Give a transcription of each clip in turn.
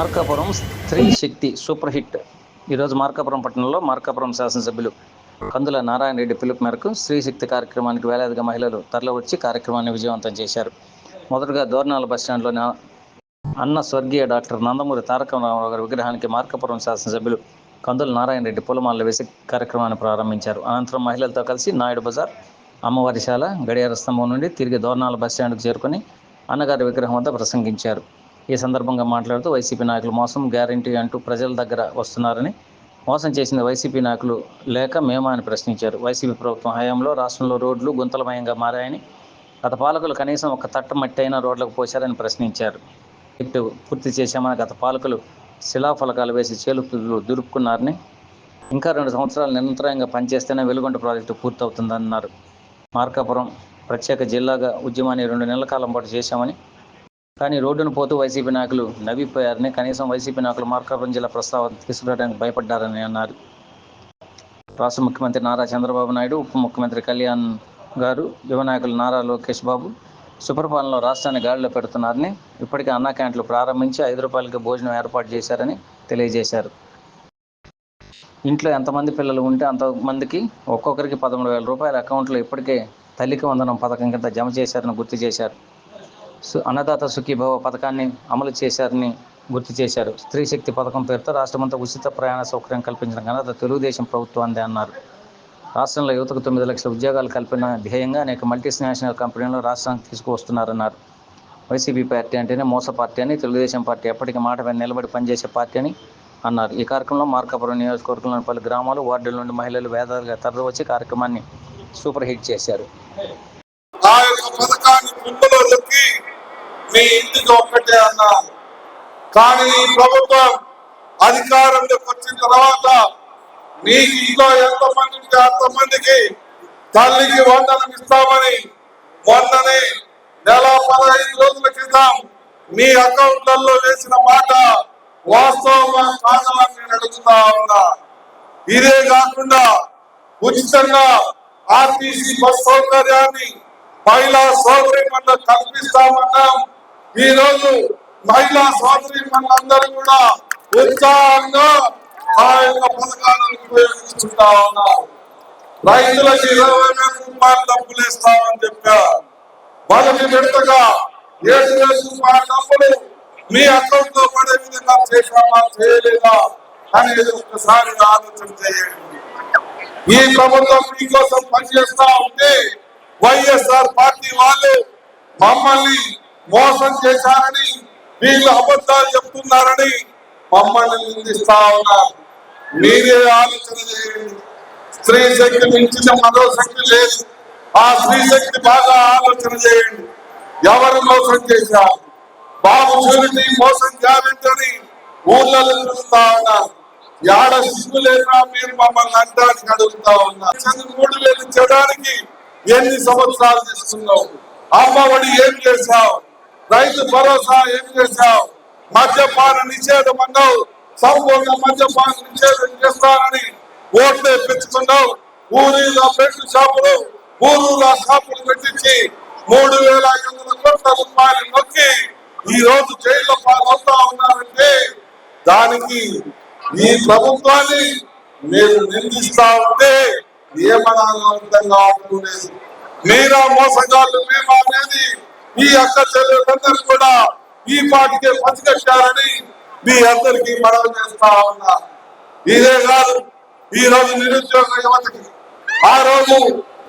మార్కాపురం స్త్రీ శక్తి super hit. ఈరోజు మార్కాపురం పట్టణంలో మార్కాపురం శాసనసభ్యులు కందుల నారాయణ రెడ్డి పిలుపు మేరకు స్త్రీ శక్తి కార్యక్రమానికి వేలాదిగా మహిళలు తరలివచ్చి కార్యక్రమాన్ని విజయవంతం చేశారు. మొదటగా దోర్నాల బస్టాండ్లోని అన్న స్వర్గీయ డాక్టర్ నందమూరి తారక రామారావు గారి విగ్రహానికి మార్కాపురం శాసనసభ్యులు కందుల నారాయణ రెడ్డి పూలమాలలు వేసి కార్యక్రమాన్ని ప్రారంభించారు. అనంతరం మహిళలతో కలిసి నాయుడు బజార్ అమ్మవారిశాల గడియార స్తంభం నుండి తిరిగి దోర్నాల బస్టాండ్కు చేరుకొని అన్నగారి విగ్రహం వద్ద ప్రసంగించారు. ఈ సందర్భంగా మాట్లాడుతూ వైసీపీ నాయకులు మోసం గ్యారంటీ అంటూ ప్రజల దగ్గర వస్తున్నారని మోసం చేసిన వైసీపీ నాయకులు లేక మేమా అని ప్రశ్నించారు. వైసీపీ ప్రభుత్వం హయాంలో రాష్ట్రంలో రోడ్లు గుంతలమయంగా మారాయని గత పాలకులు కనీసం ఒక తట్ట మట్టి అయినా రోడ్లకు పోశారని ప్రశ్నించారు. ప్రాజెక్టు పూర్తి చేశామని గత పాలకులు శిలాఫలకాలు వేసి చేలుపులు దురుపుకున్నారని ఇంకా రెండు సంవత్సరాలు నిరంతరాయంగా పనిచేస్తేనే వెలుగొండ ప్రాజెక్టు పూర్తవుతుందన్నారు. మార్కాపురం ప్రత్యేక జిల్లాగా ఉద్యమాన్ని రెండు నెలల కాలం పాటు చేశామని కానీ రోడ్డును పోతూ వైసీపీ నాయకులు నవ్విపోయారని కనీసం వైసీపీ నాయకులు మార్కాపురం జిల్లా ప్రస్తావన తీసుకురావడానికి భయపడ్డారని అన్నారు. రాష్ట్ర ముఖ్యమంత్రి నారా చంద్రబాబు నాయుడు ఉప ముఖ్యమంత్రి కళ్యాణ్ గారు యువ నాయకులు నారా లోకేష్ బాబు సుపరిపాలనలో రాష్ట్రాన్ని గాడిలో పెడుతున్నారని ఇప్పటికే అన్నా క్యాంట్లు ప్రారంభించి ఐదు రూపాయలకి భోజనం ఏర్పాటు చేశారని తెలియజేశారు. ఇంట్లో ఎంతమంది పిల్లలు ఉంటే అంతమందికి ఒక్కొక్కరికి పదమూడు వేల రూపాయల అకౌంట్లో ఇప్పటికే తల్లికి వందనం పథకం కింద జమ చేశారని గుర్తు చేశారు. అన్నదాత సుఖీభవ పథకాన్ని అమలు చేశారని గుర్తు చేశారు. స్త్రీ శక్తి పథకం పేరుతో రాష్ట్రమంతా ఉచిత ప్రయాణ సౌకర్యం కల్పించిన ఘనత తెలుగుదేశం ప్రభుత్వాన్ని అన్నారు. రాష్ట్రంలో యువతకు తొమ్మిది లక్షల ఉద్యోగాలు కల్పిన ధ్యేయంగా అనేక మల్టీనేషనల్ కంపెనీలు రాష్ట్రానికి తీసుకువస్తున్నారన్నారు. వైసీపీ పార్టీ అంటేనే మోస పార్టీ అని తెలుగుదేశం పార్టీ ఎప్పటికీ మాట మీద నిలబడి పనిచేసే పార్టీ అని అన్నారు. ఈ కార్యక్రమంలో మార్కాపురం నియోజకవర్గంలోని పలు గ్రామాలు వార్డుల నుండి మహిళలు వేదాలుగా తరలివచ్చి కార్యక్రమాన్ని సూపర్ హిట్ చేశారు. మీ ఇంటికి ఒక్కటే అన్నారు కానీ ఈ ప్రభుత్వం అధికారంలోకి వచ్చిన తర్వాత మీకు ఇంట్లో ఎంతమంది అంతమందికి తల్లికి వందనం ఇస్తామని మొన్ననే నెల పదహైదు రోజుల క్రితం మీ అకౌంట్లలో వేసిన మాట వాస్తవంగా కాదని నేను అడుగుతా ఉన్నా. ఇదే కాకుండా ఉచితంగా ఆర్టీసీ బస్ సౌకర్యాన్ని మహిళా సౌకర్యం కల్పిస్తామన్నాం. ఈ రోజు మహిళా సోదరి మనందరూ కూడా ఉత్సాహంగా ఆ యొక్క పథకాలను ఉపయోగించుకుంటా ఉన్నారు. రైతులకు ఇరవై వేల రూపాయలు డబ్బులు ఇస్తామని చెప్పారు వాళ్ళకి విడతగా ఏడు వేల రూపాయల డబ్బులు మీ అకౌంట్లో పడే విధంగా చేశామా చేయలేదా అనేది ఒకసారి ఆలోచన చేయండి. ఈ ప్రభుత్వం మీకోసం పనిచేస్తా ఉంటే వైఎస్ఆర్ పార్టీ వాళ్ళు మమ్మల్ని మోసం చేశారని వీళ్ళు అబద్ధాలు చెప్తున్నారని మమ్మల్ని నిందిస్తా ఉన్నారు. మీరే ఆలోచన చేయండి. స్త్రీ శక్తి మించిన మరో శక్తి లేదు. ఆ స్త్రీ శక్తి బాగా ఆలోచన చేయండి. ఎవరు మోసం చేశారు? బాబు చూడండి మోసం చేయాలంటని ఊళ్ళలో చూస్తా ఉన్నారు. యాడ సిగ్గు లేదా మీరు మమ్మల్ని అంటానికి అడుగుతా ఉన్నారు. మూడు వేలు చేయడానికి ఎన్ని సంవత్సరాలు తీసుకున్నావు? అమ్మఒడి ఏం చేశావు? రైతు భరోసా ఏం చేశావు? మద్యపాన నిషేధం అన్నావు సంపూర్ణ మద్యపాన నిషేధం చేస్తానని ఓట్లు తెప్పించుకున్నావు ఊరిలో పెట్టు షాపులు ఊరూలో షాపులు పెట్టించి మూడు వేల ఐదు వందల కోట్ల రూపాయలు నొక్కి ఈ రోజు జైల్లో పాల్గొస్తా ఉన్నారంటే దానికి ఈ ప్రభుత్వాన్ని మీరు నిందిస్తా ఉంటే ఏమనాలో అర్థం కావడం మీరా మోసగాళ్ళు మేమా అనేది ఈ అక్క చెల్లెలందరూ కూడా ఈ పాటికే పసిగట్టారని మీ అందరికీ మనవి చేస్తా ఉన్నా. ఇదే కాదు ఈ రోజు నిరుద్యోగ యువతకి ఆ రోజు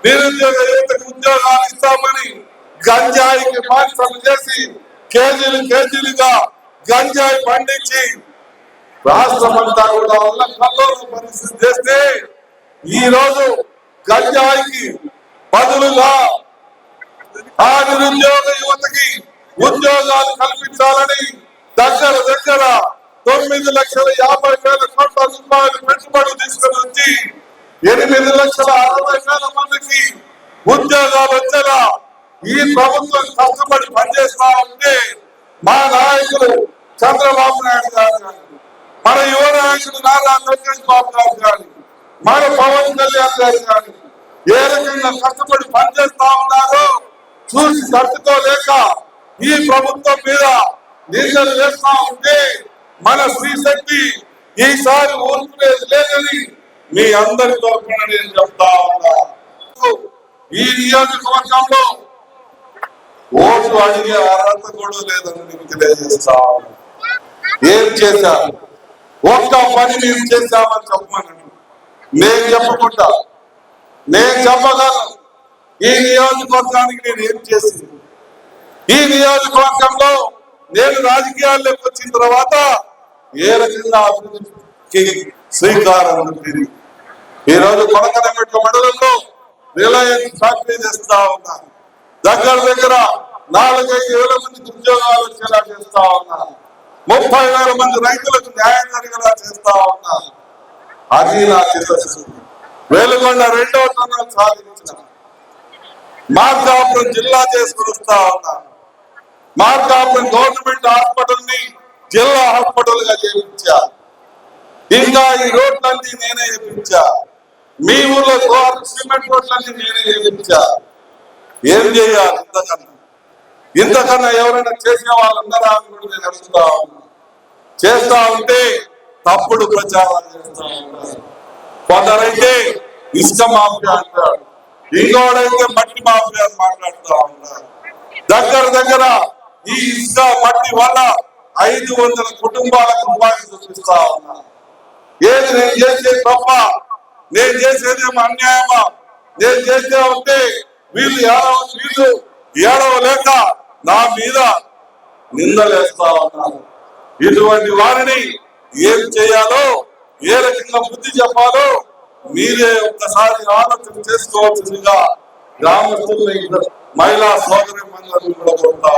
నిరుద్యోగ యువతకి ఉద్యోగాలు ఇస్తామని గంజాయికి బానిసలు చేసి కేజీలు కేజీలుగా గంజాయి పండించి రాష్ట్రం అంతా కూడా వల్ల కల్లోలు పరిస్థితి చేస్తే ఈ రోజు గంజాయికి బదులుగా ఆ నిరుద్యోగ యువతకి ఉద్యోగాలు కల్పించాలని దగ్గర దగ్గర తొమ్మిది లక్షల యాభై వేల కోట్ల రూపాయలు పెట్టుబడి తీసుకుని వచ్చి ఎనిమిది లక్షల అరవై వేల మందికి ఉద్యోగాలు వచ్చేలా ఈ ప్రభుత్వం కష్టపడి పనిచేస్తా ఉంటే మా నాయకులు చంద్రబాబు నాయుడు గారు కానీ మన యువ నాయకుడు నారా లోకేష్ బాబు గారు కానీ మన పవన్ కళ్యాణ్ గారు కానీ ఏ రకంగా కష్టపడి పనిచేస్తా ఉన్నారో చూసి తట్టుకోలేక ఈ ప్రభుత్వం మీద నిందలు వేస్తా ఉంటే మన శ్రీశక్తి ఈసారి ఊరుకునేది లేదని మీ అందరి తరఫున నేను చెప్తా ఉన్నా. ఈ నియోజకవర్గంలో ఓటు అడిగే అర్హత కూడా లేదని మీకు తెలియజేస్తా ఏం చేశారు ఒక్క పని మేము చేశామని చెప్పమని నేను చెప్పకుండా నేను చెప్పగలను. ఈ నియోజకవర్గానికి నేను ఏం చేసింది? ఈ నియోజకవర్గంలో నేను రాజకీయాల్లోకి వచ్చిన తర్వాత ఏ రకంగా అభివృద్ధికి శ్రీకారం చుట్టింది ఈ రోజు కొనకనమెట్ల మండలంలో రిలయన్స్ ఫ్యాక్టరీ చేస్తా ఉన్నారు. దగ్గర దగ్గర నాలుగైదు వేల మందికి ఉద్యోగాలు వచ్చేలా చేస్తా ఉన్నారు. ముప్పై వేల మంది రైతులకు న్యాయం జరిగేలా చేస్తా ఉన్నారు. అది నా చిత్తశుద్ధి వేలుగొండ రెండవ టన్నులు సాధించిన. మార్కాపురం జిల్లా చేసుకుని వస్తా ఉన్నారు మార్కాపురం గవర్నమెంట్ హాస్పిటల్ని జిల్లా హాస్పిటల్గా చేయించా. ఇంకా ఈ రోడ్లన్నీ నేనే చేయించా. మీ ఊర్లో సిమెంట్ రోడ్లన్నీ నేనే చేయించా. ఏం చేయాలి ఇంతకన్నా? ఇంతకన్నా ఎవరైనా చేసే వాళ్ళందరూ అని కూడా నేను అడుగుతా చేస్తా ఉంటే తప్పుడు ప్రచారం చేస్తా ఉంటారు కొందరైతే ఇష్టమాపుగా అంటాడు ఇంకోడైతే మట్టి మాఫియా మాట్లాడుతూ ఉన్నారు. దగ్గర దగ్గర ఈ ఇసుక మట్టి వల్ల ఐదు వందల కుటుంబాలకు ఉపాధి చూపిస్తా ఉన్నా. ఏది నేను చేసేది తప్ప నేను చేసేదేమో అన్యాయమా? నేను చేసే ఉంటే వీళ్ళు ఏడవ వీళ్ళు ఏడవ లేక నా మీద నిందలేస్తా ఉన్నారు. ఇటువంటి వారిని ఏం చేయాలో ఏ రకంగా బుద్ధి చెప్పాలో మీరే ఒక్కసారి ఆలోచన చేసుకోవాల్సిందిగా గ్రామస్తులు మహిళా సోదరి మండలిని కూడా కోరుతా